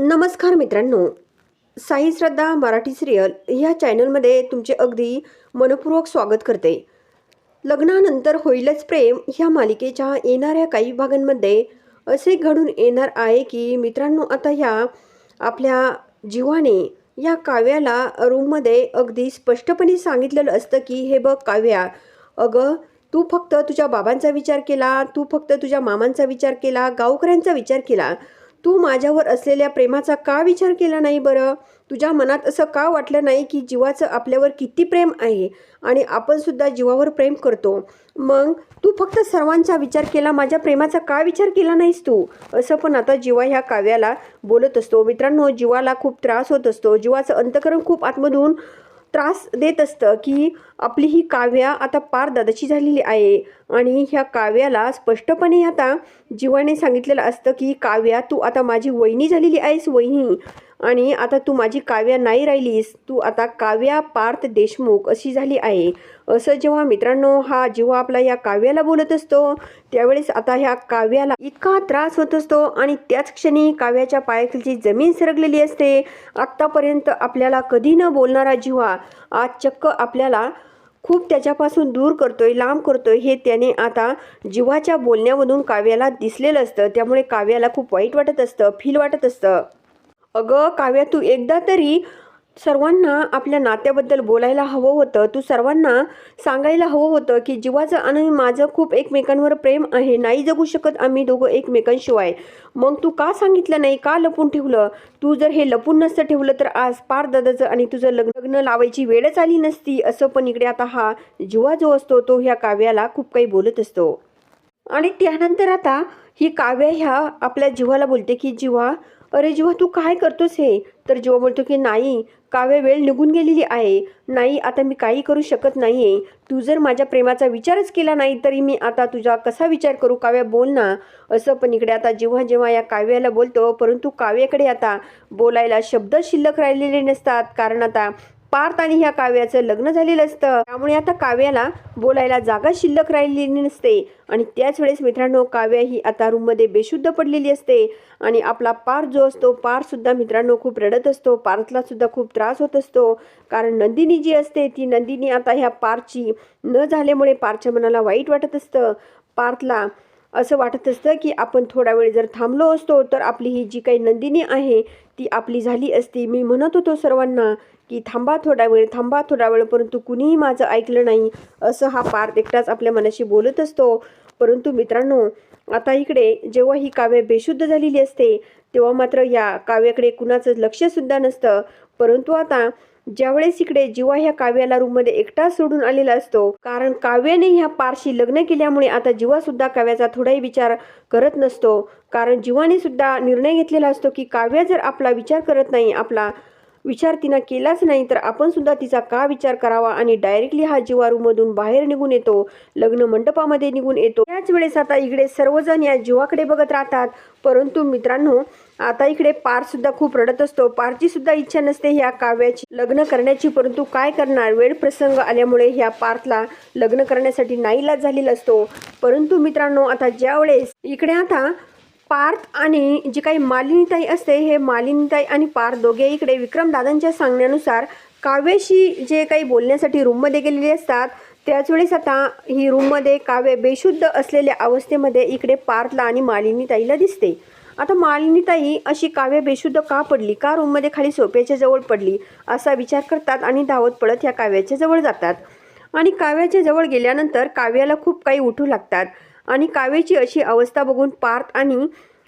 नमस्कार मित्रांनो. साई श्रद्धा मराठी सिरियल ह्या चॅनलमध्ये तुमचे अगदी मनपूर्वक स्वागत करते. लग्नानंतर होईलच प्रेम ह्या मालिकेच्या येणाऱ्या काही भागांमध्ये असे घडून येणार आहे की मित्रांनो आता ह्या आपल्या जीवाने या काव्याला रूममध्ये अगदी स्पष्टपणे सांगितलेलं असतं की हे बघ काव्या अगं तू फक्त तुझ्या बाबांचा विचार केला तू फक्त तुझ्या मामांचा विचार केला गावकऱ्यांचा विचार केला तू माझ्यावर असलेल्या प्रेमाचा का विचार केला नाही बरं? तुझ्या मनात असं का वाटलं नाही की जीवाचं आपल्यावर किती प्रेम आहे आणि आपणसुद्धा जीवावर प्रेम करतो? मग तू फक्त सर्वांचा विचार केला माझ्या प्रेमाचा का विचार केला नाहीस तू? असं पण आता जीवा ह्या काव्याला बोलत असतो. मित्रांनो जीवाला खूप त्रास होत असतो. जीवाचं अंतकरण खूप आतमधून त्रास देत असतं की आपली ही काव्या आता पार दादाची झालेली आहे. आणि ह्या काव्याला स्पष्टपणे आता जीवाने सांगितलेलं असतं की काव्या तू आता माझी वहिनी झालेली आहेस वहिनी. आणि आता तू माझी काव्या नाही राहिलीस तू आता काव्या पार्थ देशमुख अशी झाली आहे. असं जेव्हा मित्रांनो हा जेव्हा आपला या काव्याला बोलत असतो त्यावेळेस आता ह्या काव्याला इतका त्रास होत असतो आणि त्याच क्षणी काव्याच्या पायाखालची जमीन सरकलेली असते. आत्तापर्यंत आपल्याला कधी न बोलणारा जिव्हा आज चक्क आपल्याला खूप त्याच्यापासून दूर करतोय लांब करतोय हे त्याने आता जीवाच्या बोलण्यामधून काव्याला दिसलेलं असतं. त्यामुळे काव्याला खूप वाईट वाटत असतं फील वाटत असतं. अगं काव्या तू एकदा तरी सर्वांना आपल्या नात्याबद्दल बोलायला हवं होतं. तू सर्वांना सांगायला हवं होतं की जीवाचं आणि माझं खूप एकमेकांवर प्रेम आहे. नाही जगू शकत आम्ही दोघं एकमेकांशिवाय. मग तू का सांगितलं नाही? का लपून ठेवलं? तू जर हे लपून नसतं ठेवलं तर आज पार दादाचं आणि तुझं लग्न लग्न लावायची वेळच आली नसती. असं पण इकडे आता हा जीवा जो असतो तो ह्या काव्याला खूप काही बोलत असतो. आणि त्यानंतर आता ही काव्य ह्या आपल्या जीवाला बोलते की जीवा अरे जेव्हा तू काय करतोस हे? तर जेव्हा बोलतो की नाही काव्य वेळ निघून गेलेली आहे. नाही आता मी काही करू शकत नाही आहे तू जर माझ्या प्रेमाचा विचारच केला नाही तरी मी आता तुझा कसा विचार करू? काव्या बोल ना. असं पण इकडे आता जेव्हा जेव्हा या काव्याला बोलतो परंतु काव्याकडे आता बोलायला शब्द शिल्लक राहिलेले नसतात. कारण आता पार्थ आणि ह्या काव्याचं लग्न झालेलं असतं. त्यामुळे आता काव्याला बोलायला जागा शिल्लक राहिलेली नसते. आणि त्याच वेळेस मित्रांनो काव्या ही आता रूममध्ये बेशुद्ध पडलेली असते. आणि आपला पार जो असतो पार सुद्धा मित्रांनो खूप रडत असतो. पार्थला सुद्धा खूप त्रास होत असतो. कारण नंदिनी जी असते ती नंदिनी आता ह्या पारची न झाल्यामुळे पारच्या मनाला वाईट वाटत असतं. पार्थला असं वाटत असतं की आपण थोडा वेळ जर थांबलो असतो तर आपली ही जी काही नंदिनी आहे ती आपली झाली असती. मी म्हणत होतो सर्वांना की थांबा थोडा वेळ थांबा थोडा वेळ परंतु कुणीही माझं ऐकलं नाही. असं हा पार्थ एकटाच आपल्या मनाशी बोलत असतो. परंतु मित्रांनो आता इकडे जेव्हा ही काव्य बेशुद्ध झालेली असते तेव्हा मात्र या काव्याकडे कुणाचं लक्षसुद्धा नसतं. परंतु आता ज्यावेळेस इकडे जीवा ह्या काव्याला रूममध्ये एकटा सोडून आलेला असतो कारण काव्याने ह्या पारशी लग्न केल्यामुळे आता जीवा सुद्धा काव्याचा थोडाही विचार करत नसतो. कारण जीवाने सुद्धा निर्णय घेतलेला असतो की काव्य जर आपला विचार करत नाही आपला विचार तिनं केलाच नाही तर आपण सुद्धा तिचा का विचार करावा आणि डायरेक्टली हा जीवा रूममधून बाहेर निघून येतो लग्न मंडपामध्ये निघून येतो. त्याच वेळेस आता इकडे सर्वजण या जीवाकडे बघत राहतात. परंतु मित्रांनो आता इकडे पार सुद्धा खूप रडत असतो. पारची सुद्धा इच्छा नसते ह्या काव्याची लग्न करण्याची परंतु काय करणार? वेळ प्रसंग आल्यामुळे ह्या पार्थला लग्न करण्यासाठी नाईलाज झालेला असतो. परंतु मित्रांनो आता ज्यावेळेस इकडे आता पार्थ आणि जी काही मालिनीताई असते हे मालिनीताई आणि पार्थ दोघे इकडे विक्रमदादांच्या सांगण्यानुसार काव्याशी जे काही बोलण्यासाठी रूममध्ये गेलेले असतात त्याच वेळेस आता ही रूममध्ये काव्य बेशुद्ध असलेल्या अवस्थेमध्ये इकडे पार्थला आणि मालिनीताईला दिसते. आता मालिनीताई अशी काव्य बेशुद्ध का पडली? का रूममध्ये खाली सोप्याच्या जवळ पडली? असा विचार करतात आणि धावत पडत ह्या काव्याच्या जवळ जातात. आणि काव्याच्या जवळ गेल्यानंतर काव्याला खूप काही उठू लागतात. आणि काव्याची अशी अवस्था बघून पार्थ आणि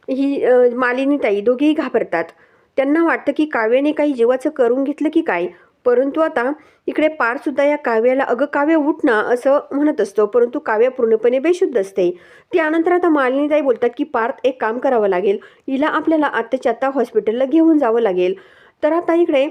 ही मालिनीताई दोघेही घाबरतात. त्यांना वाटतं की काव्याने काही जीवाचं करून घेतलं की काय? परंतु आता इकडे पारसुद्धा या काव्याला अगं काव्य उठ ना असं म्हणत असतो. परंतु काव्य पूर्णपणे बेशुद्ध असते. त्यानंतर आता मालिनीताई बोलतात की पार्थ एक काम करावं लागेल. हिला आपल्याला आत्ताच्या आत्ता हॉस्पिटलला घेऊन जावं लागेल. तर आता इकडे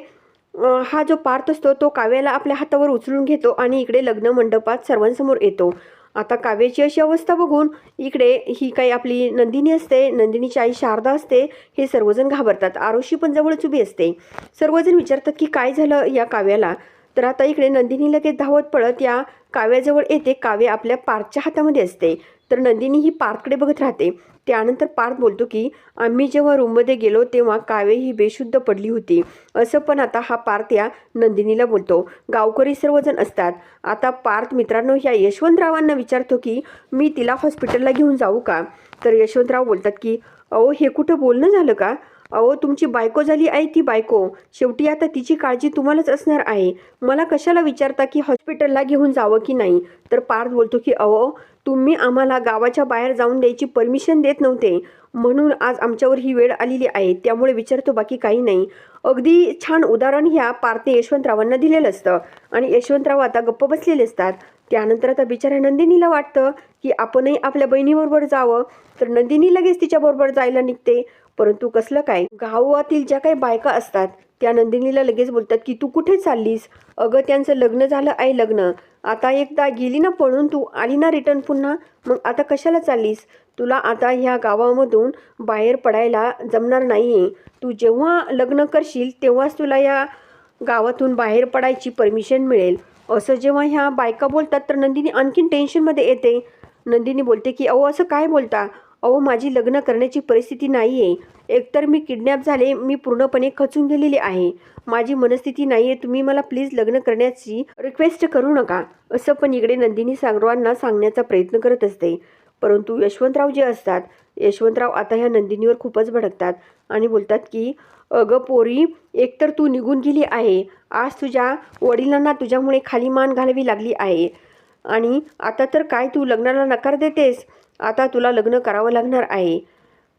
हा जो पार्थ असतो तो काव्याला आपल्या हातावर उचलून घेतो आणि इकडे लग्न मंडपात सर्वांसमोर येतो. आता काव्याची अशी अवस्था बघून इकडे ही काही आपली नंदिनी असते नंदिनीची आई शारदा असते हे सर्वजण घाबरतात. आरोशी पण जवळच उभी असते. सर्वजण विचारतात की काय झालं या काव्याला? तर आता इकडे नंदिनी लगेच धावत पळत या काव्याजवळ येते. काव्य आपल्या पारच्या हातामध्ये असते. तर नंदिनी ही पार्थकडे बघत राहते. त्यानंतर पार्थ बोलतो की आम्ही जेव्हा रूममध्ये गेलो तेव्हा कावे ही बेशुद्ध पडली होती. असं पण आता हा पार्थ या नंदिनीला बोलतो. गावकरी सर्वजण असतात. आता पार्थ मित्रांनो ह्या यशवंतरावांना विचारतो की मी तिला हॉस्पिटलला घेऊन जाऊ का? तर यशवंतराव बोलतात की अहो हे कुठं बोलणं झालं का? अहो तुमची बायको झाली आहे ती बायको. शेवटी आता तिची काळजी तुम्हालाच असणार आहे. मला कशाला विचारता की हॉस्पिटलला घेऊन जावं की नाही? तर पार्थ बोलतो की अहो तुम्ही आम्हाला गावाच्या बाहेर जाऊन द्यायची परमिशन देत नव्हते. म्हणून आज आमच्यावर ही वेळ आलेली आहे. त्यामुळे विचारतो बाकी काही नाही. अगदी छान उदाहरण ह्या पार्थे यशवंतरावांना दिलेलं असतं. आणि यशवंतराव आता गप्प बसलेले असतात. त्यानंतर आता बिचाऱ्या नंदिनीला वाटतं की आपणही आपल्या बहिणीबरोबर जावं. तर नंदिनी लगेच तिच्याबरोबर जायला निघते. परंतु कसलं काय? गावातील ज्या काही बायका असतात त्या नंदिनीला लगेच बोलतात की तू कुठे चाललीस? अगं त्यांचं लग्न झालं आहे लग्न. आता एकदा गेली ना पळून तू आली ना रिटर्न पुन्हा मग आता कशाला चाललीस? तुला आता ह्या गावामधून बाहेर पडायला जमणार नाही आहे तू जेव्हा लग्न करशील तेव्हाच तुला या गावातून बाहेर पडायची परमिशन मिळेल. असं जेव्हा ह्या बायका बोलतात तर नंदिनी आणखीन टेन्शनमध्ये येते. नंदिनी बोलते की अहो असं काय बोलता? अहो माझी लग्न करण्याची परिस्थिती नाही आहे एकतर मी किडनॅप झाले मी पूर्णपणे खचून गेलेली आहे. माझी मनस्थिती नाही आहे तुम्ही मला प्लीज लग्न करण्याची रिक्वेस्ट करू नका. असं पण इकडे नंदिनी सांगरवांना सांगण्याचा प्रयत्न करत असते. परंतु यशवंतराव जे असतात यशवंतराव आता ह्या नंदिनीवर खूपच भडकतात आणि बोलतात की अगं पोरी एकतर तू निघून गेली आहे. आज तुझ्या वडिलांना तुझ्यामुळे खाली मान घालावी लागली आहे. आणि आता तर काय तू लग्नाला नकार देतेस? आता तुला लग्न करावं लागणार आहे.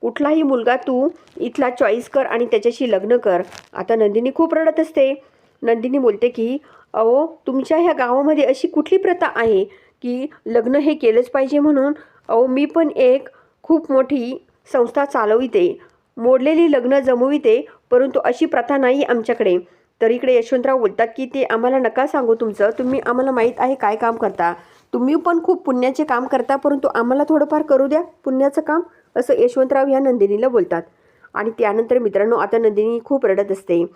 कुठलाही मुलगा तू इथला चॉईस कर आणि त्याच्याशी लग्न कर. आता नंदिनी खूप रडत असते. नंदिनी बोलते की अहो तुमच्या ह्या गावामध्ये अशी कुठली प्रथा आहे की लग्न हे केलंच पाहिजे म्हणून? अहो मी पण एक खूप मोठी संस्था चालविते. मोडलेली लग्न जमविते परंतु अशी प्रथा नाही आमच्याकडे. तर इकडे यशवंतराव बोलतात की ते आम्हाला नका सांगू तुमचं. तुम्ही आम्हाला माहीत आहे काय काम करता. तुम्ही पण खूप पुण्याचे काम करता परंतु आम्हाला थोडंफार करू द्या पुण्याचं काम. असं यशवंतराव ह्या नंदिनीला बोलतात. आणि त्यानंतर मित्रांनो आता नंदिनी खूप रडत असते.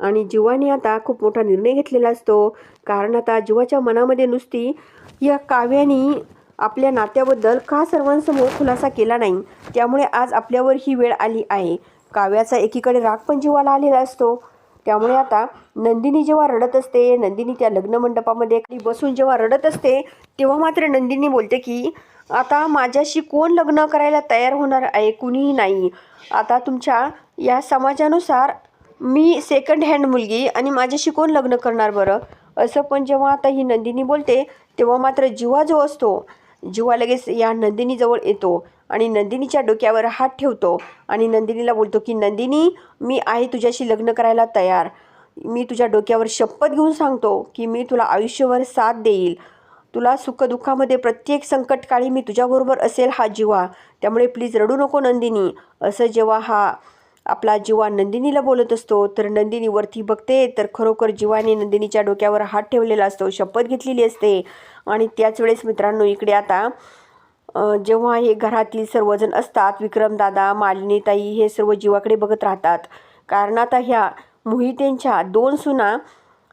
आणि जीवाने आता खूप मोठा निर्णय घेतलेला असतो. कारण आता जीवाच्या मनामध्ये नुसती या काव्यानी आपल्या नात्याबद्दल का सर्वांसमोर खुलासा केला नाही? त्यामुळे आज आपल्यावर ही वेळ आली आहे. काव्याचा एकीकडे राग पण जीवाला आलेला असतो. त्यामुळे आता नंदिनी जेव्हा रडत असते नंदिनी त्या लग्न मंडपामध्ये बसून जेव्हा रडत असते तेव्हा मात्र नंदिनी बोलते की आता माझ्याशी कोण लग्न करायला तयार होणार आहे कुणीही नाही. आता तुमच्या या समाजानुसार मी सेकंड हँड मुलगी आणि माझ्याशी कोण लग्न करणार बरं? असं पण जेव्हा आता ही नंदिनी बोलते तेव्हा मात्र जीवा जो असतो. जिवा लगेच या नंदिनीजवळ येतो आणि नंदिनीच्या डोक्यावर हात ठेवतो आणि नंदिनीला बोलतो की नंदिनी मी आहे तुझ्याशी लग्न करायला तयार. मी तुझ्या डोक्यावर शपथ घेऊन सांगतो की मी तुला आयुष्यभर साथ देईल. तुला सुखदुःखामध्ये प्रत्येक संकटकाळी मी तुझ्याबरोबर असेल हा जीवा. त्यामुळे प्लीज रडू नको नंदिनी. असं जेव्हा हा आपला जीवा नंदिनीला बोलत असतो तर नंदिनी वरती बघते तर खरोखर जीवाने नंदिनीच्या डोक्यावर हात ठेवलेला असतो शपथ घेतलेली असते. आणि त्याच वेळेस मित्रांनो इकडे आता जेव्हा हे घरातील सर्वजण असतात विक्रमदादा मालिनीताई हे सर्व जीवाकडे बघत राहतात. कारण आता ह्या मोहितेंच्या दोन सुना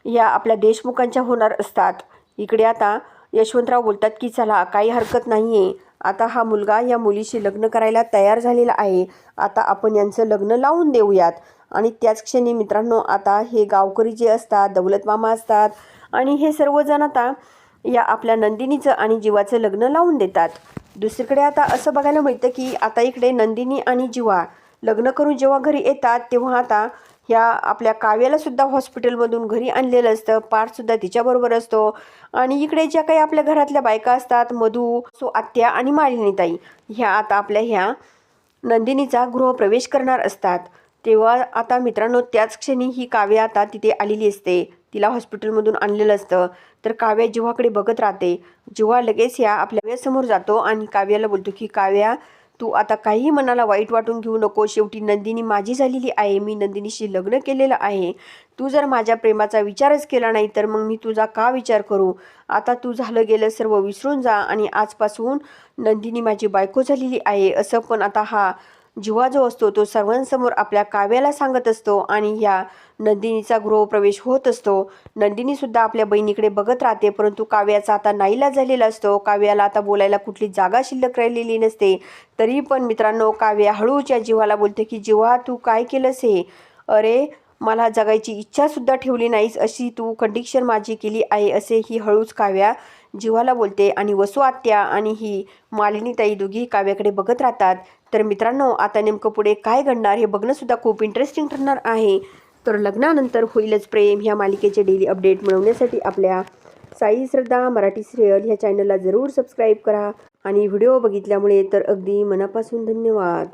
या आपल्या देशमुखांच्या होणार असतात. इकडे आता यशवंतराव बोलतात की चला काही हरकत नाही आहे आता हा मुलगा या मुलीशी लग्न करायला तयार झालेला आहे. आता आपण यांचं लग्न लावून देऊयात. आणि त्याच क्षणी मित्रांनो आता हे गावकरी जे असतात दौलत मामा असतात आणि हे सर्वजण आता या आपल्या नंदिनीचं आणि जीवाचं लग्न लावून देतात. दुसरीकडे आता असं बघायला मिळतं की आता इकडे नंदिनी आणि जीवा लग्न करून जेव्हा घरी येतात तेव्हा आता ह्या आपल्या काव्याला सुद्धा हॉस्पिटलमधून घरी आणलेलं असतं. पार्थसुद्धा तिच्याबरोबर असतो. आणि इकडे ज्या काही आपल्या घरातल्या बायका असतात मधू सो आत्या आणि मालिनीताई ह्या आता आपल्या ह्या नंदिनीचा गृहप्रवेश करणार असतात. तेव्हा आता मित्रांनो त्याच क्षणी ही काव्या आता तिथे आलेली असते. तिला हॉस्पिटलमधून आणलेलं असतं. तर काव्या जीवाकडे बघत राहते. जीवा लगेच ह्या आपल्यासमोर जातो आणि काव्याला बोलतो की काव्या तू आता काही मनाला वाईट वाटून घेऊ नको. शेवटी नंदिनी माझी झालेली आहे. मी नंदिनीशी लग्न केलेलं आहे. तू जर माझ्या प्रेमाचा विचारच केला नाही तर मग मी तुझा का विचार करू? आता तू झालं गेलं सर्व विसरून जा. आणि आजपासून नंदिनी माझी बायको झालेली आहे. असं पण आता हा जीवा जो असतो तो सर्वांसमोर आपल्या काव्याला सांगत असतो आणि ह्या नंदिनीचा गृहप्रवेश होत असतो. नंदिनीसुद्धा आपल्या बहिणीकडे बघत राहते परंतु काव्याचा आता नाईला झालेला असतो. काव्याला आता बोलायला कुठली जागा शिल्लक राहिलेली नसते. तरी पण मित्रांनो काव्या हळूच्या जीवाला बोलते की जीवा तू काय केलंस हे? अरे मला जगायची इच्छासुद्धा ठेवली नाहीस अशी तू कंडिक्शन माझी केली आहे असे ही हळूच काव्या जीवाला बोलते. आणि वसू आत्या आणि ही मालिनीताई दोघी काव्याकडे बघत राहतात. तर मित्रांनो आता नेमकं पुढे काय घडणार हे बघणंसुद्धा खूप इंटरेस्टिंग ठरणार आहे. तर लग्नानंतर होईलच प्रेम ह्या मालिकेचे डेली अपडेट मिळवण्यासाठी आपल्या साई श्रद्धा मराठी सिरियल ह्या चॅनलला जरूर सबस्क्राईब करा. आणि व्हिडिओ बघितल्यामुळे तर अगदी मनापासून धन्यवाद.